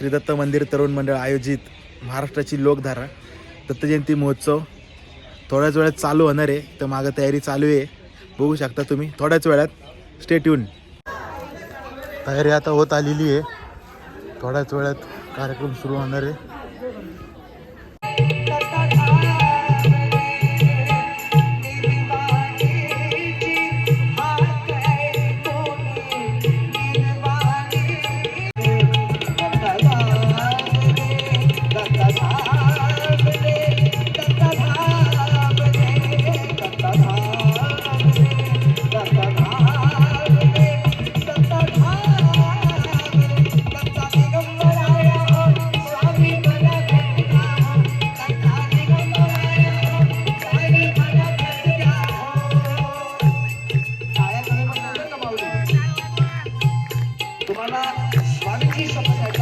श्री दत्त मंदिर तरुण मंडळ आयोजित महाराष्ट्राची लोकधारा दत्त जयंती महोत्सव. थोड्याच वेळात चालू होणार आहे. तर मागं तयारी चालू आहे. बघू शकता तुम्ही. थोड्याच वेळात स्टेट येऊन तयारी आता होत आलेली आहे. थोड्याच वेळात कार्यक्रम सुरू होणार आहे. तुम्हाला स्वामीची शपथ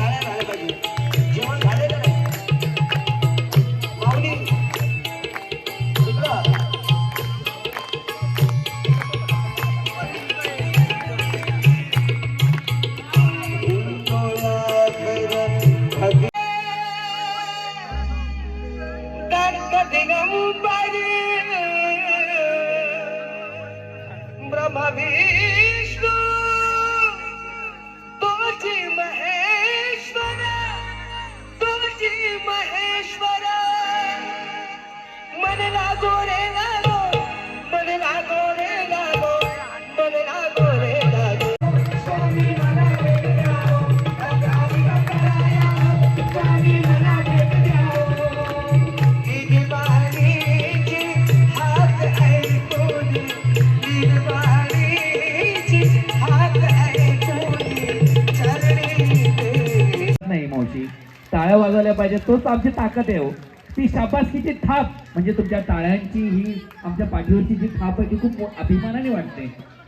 पाहिजे. टाळ्या वाजवल्या पाहिजेत. तोच आमची ताकद आहे हो. ती शाबासकीची थाप म्हणजे तुमच्या टाळ्यांची ही आमच्या पाठीवरची जी थाप आहे ती खूप अभिमानाने वाटते. हे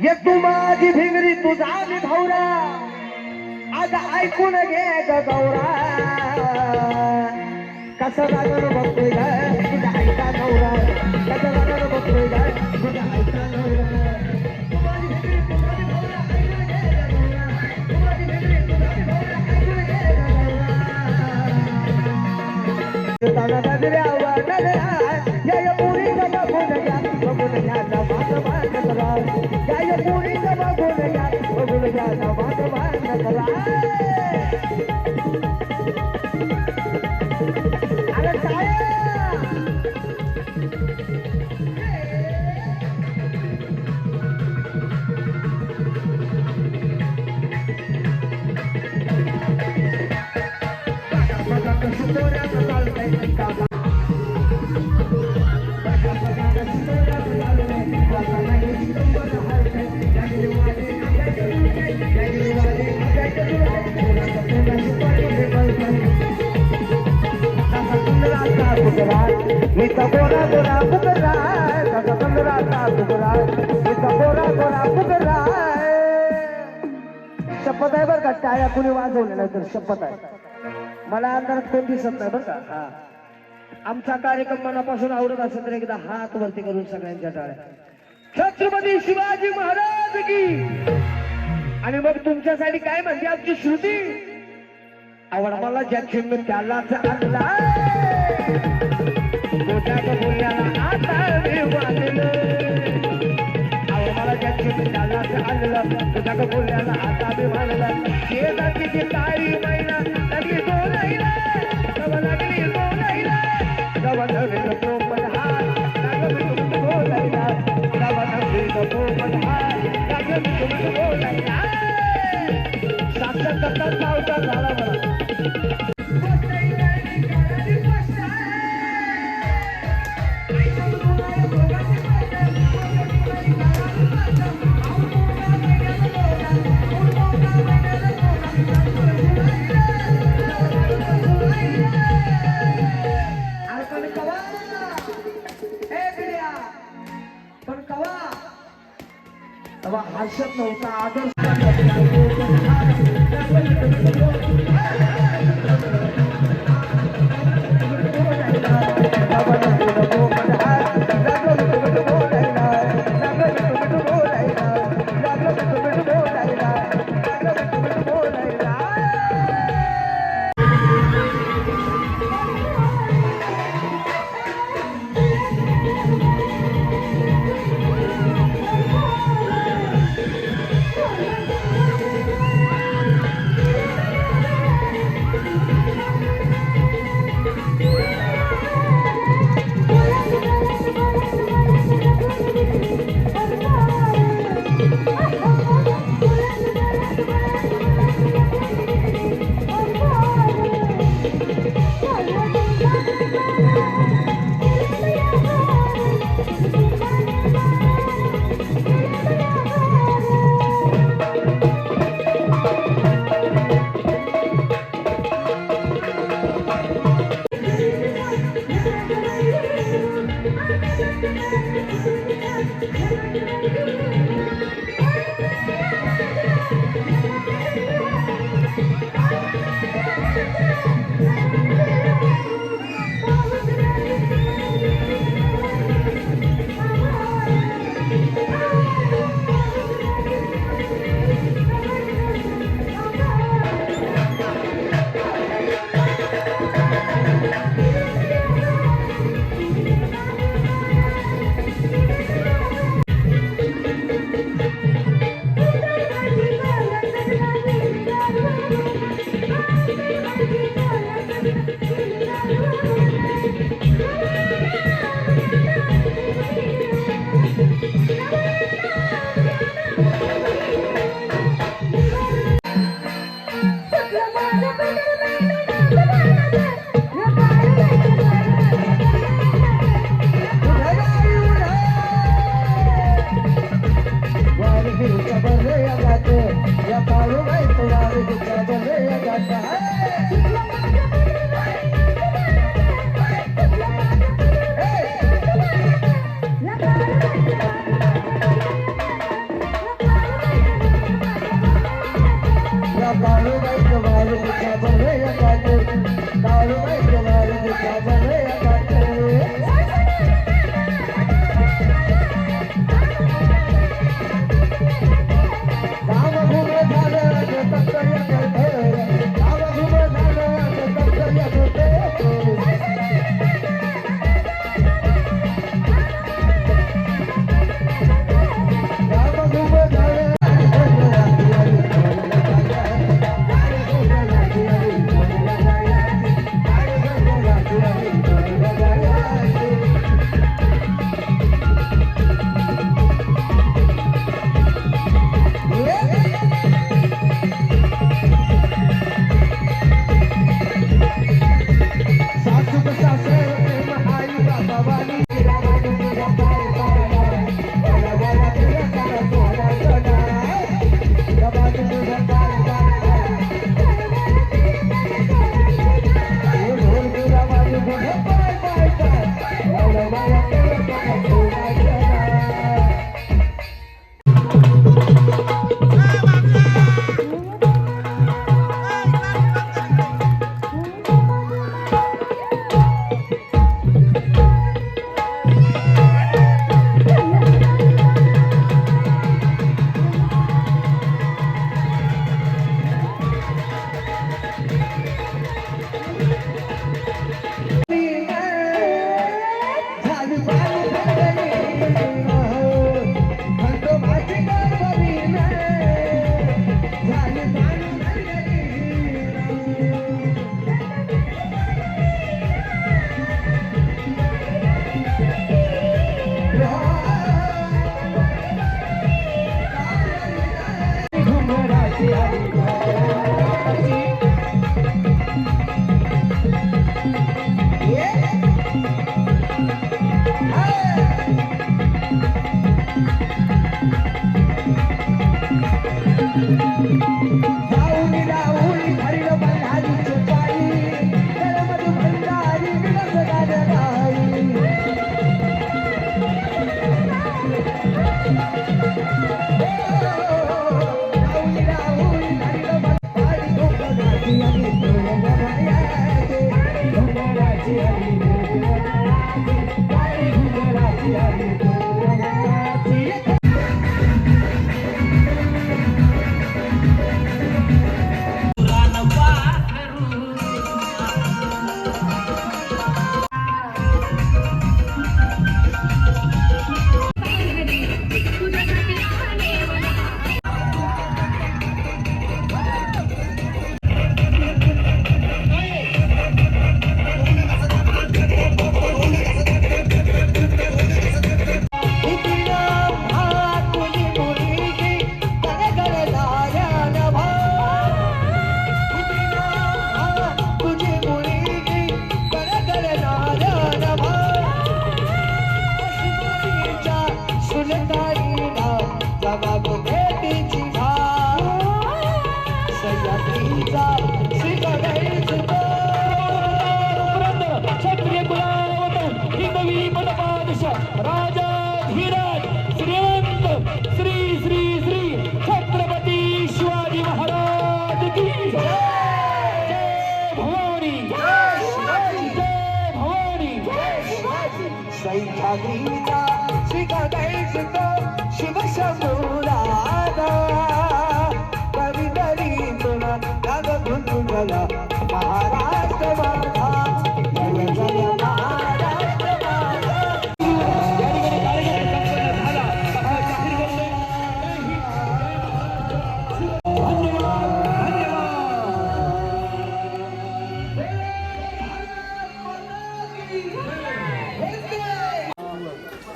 ये तू माझी भिंगरी तुझा मी भाऊरा. आज ऐकून घे गौरा. कसं जागण बघतोय ग तुझ्या ऐका गौरा. कसं जागण बघतोय ग तुझ्या ऐका गौरा. बघून घ्या टाळ्या कुणी वाजवलेल्या तर शपथ आहे. मला अंधारात कोण दिसत नाही बरं का? हा. आमचा कार्यक्रम मनापासून आवडत असेल तर एकदा हात वरती करून सगळ्यांच्या टाळ्या. छत्रपती शिवाजी महाराज की! आणि मग तुमच्यासाठी काय म्हणते आमची श्रुती? आवड मला ज्याची मी त्यालाच आणला. बोलण्याला त्यालाच आणलं तुझ्या बोलण्याला आता मी मानलं शेजारची तारी महिना लागली बोलायला तवा लागली तो तवा नवीन हर्षद नव्हता. आदर्श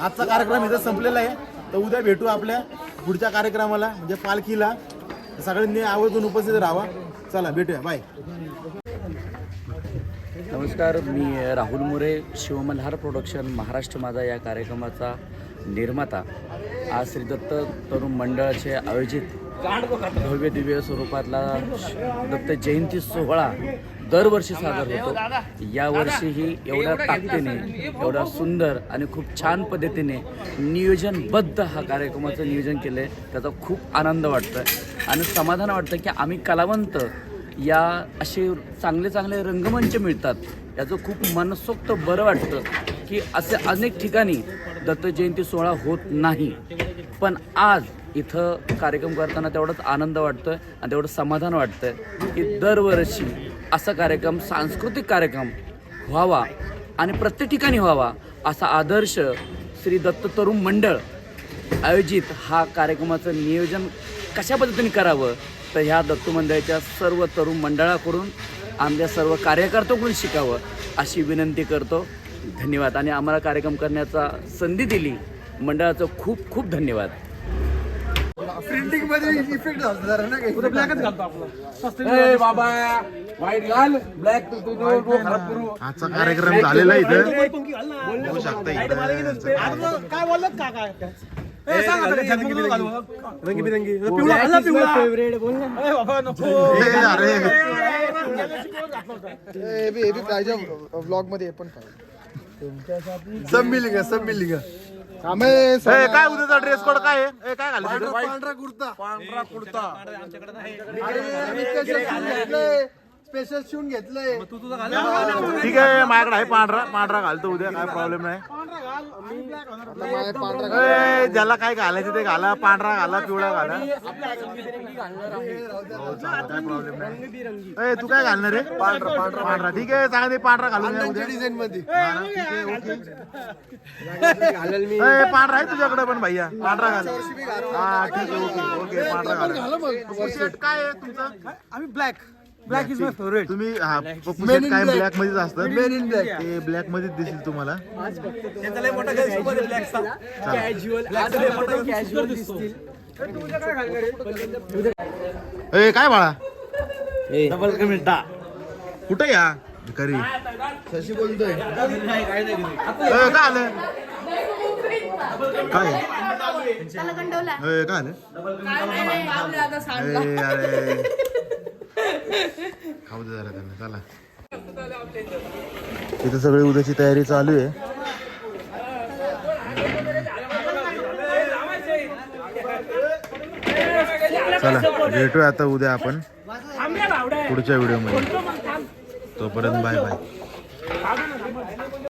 आजचा कार्यक्रम इथं संपलेला आहे. तर उद्या भेटू आपल्या पुढच्या कार्यक्रमाला म्हणजे पालखीला. सगळ्यांनी आवर्जून उपस्थित राहावा. चला भेटूया. बाय नमस्कार मी राहुल मोरे शिवमल्हार प्रोडक्शन महाराष्ट्र माझा या कार्यक्रमाचा निर्माता. आज श्री दत्त तरुण मंडळाचे आयोजित भव्य दिव्य स्वरूपातला दत्त जयंती सोहळा दरवर्षी सादर होतो. यावर्षीही एवढ्या ताकदीने एवढा सुंदर आणि खूप छान पद्धतीने नियोजनबद्ध हा कार्यक्रमाचं नियोजन केलं आहे त्याचा खूप आनंद वाटतो आहे आणि समाधान वाटतं की आम्ही कलावंत या असे चांगले चांगले रंगमंच मिळतात. याचं खूप मनसोक्त बरं वाटतं की असे अनेक ठिकाणी दत्त जयंती सोहळा होत नाही. पण आज इथं कार्यक्रम करताना तेवढाच आनंद वाटतोय आणि तेवढं समाधान वाटतंय की दरवर्षी असा कार्यक्रम सांस्कृतिक कार्यक्रम व्हावा आणि प्रत्येक ठिकाणी व्हावा असा आदर्श श्री दत्त तरुण मंडळ आयोजित हा कार्यक्रमाचं नियोजन कशा पद्धतीने करावं तर ह्या दत्त मंडळाच्या सर्व तरुण मंडळाकडून आमच्या सर्व कार्यकर्त्याकडून शिकावं अशी विनंती करतो. धन्यवाद आणि आम्हाला कार्यक्रम करण्याचा संधी दिली मंडळाचं खूप खूप धन्यवाद आजचा कार्यक्रम झालेला इथं शकता इथं काय का काय ए, सांग आता, जन्मदिन नको घालू. रंगी बिरंगी पिवळा घाल ना, पिवळा. ए, बाबा, नको. ए, अरे ब्लॉगमध्ये पण सब मिलिंग सब मिलिंग काय उद्याचा ड्रेस कोड काय आहे? ए, काय घालायचं पांढरा कुर्ता. पांढरा कुर्ता. स्पेशल शिवून घेतलंय. तू तुझा घाल. ठीक आहे माझ्याकडे आहे पांढरा पांढरा घालतो उद्या काय प्रॉब्लेम नाही. पांढरा घाल. मी black घालणार. पांढरा ए, ज्याला काय घालायचं ते घाला पांढरा घाला पिवळा घाला. हो, चालेल, काय प्रॉब्लेम नाही. ए, तू काय घालणार रे पांढरा पांढरा. पांढरा. ठीक आहे चांगला ते पांढरा घालून या उद्या. डिझाईन मध्ये ए, पांढरा आहे तुझ्याकडे पण भैया. पांढरा घाल. हा ठीक आहे ओके ओके पांढरा घाल. शर्ट काय आहे तुमचं? आम्ही black black is my favourite तुम्ही हा शर्ट काय ब्लॅक मध्येच असतात मेन इन ब्लॅक ते ब्लॅक मध्येच दिसेल तुम्हाला. त्याचा लय मोठा गैरसमज आहे black चा. Black चा लय मोठा गैरसमज दिसतो. ए, काय घालणार आहे? ए काय बाळा? डबल मिनिटा कुठे या? भिकारी. शशी बोलतोय. ए, काय आलं? काय? त्याला ए, काय आलं ए, अरे. खाऊ दे जरा त्यांना चला. इथं सगळी उद्याची तयारी चालू आहे. चला भेटूया आता उद्या आपण पुढच्या व्हिडिओमध्ये. तोपर्यंत बाय बाय.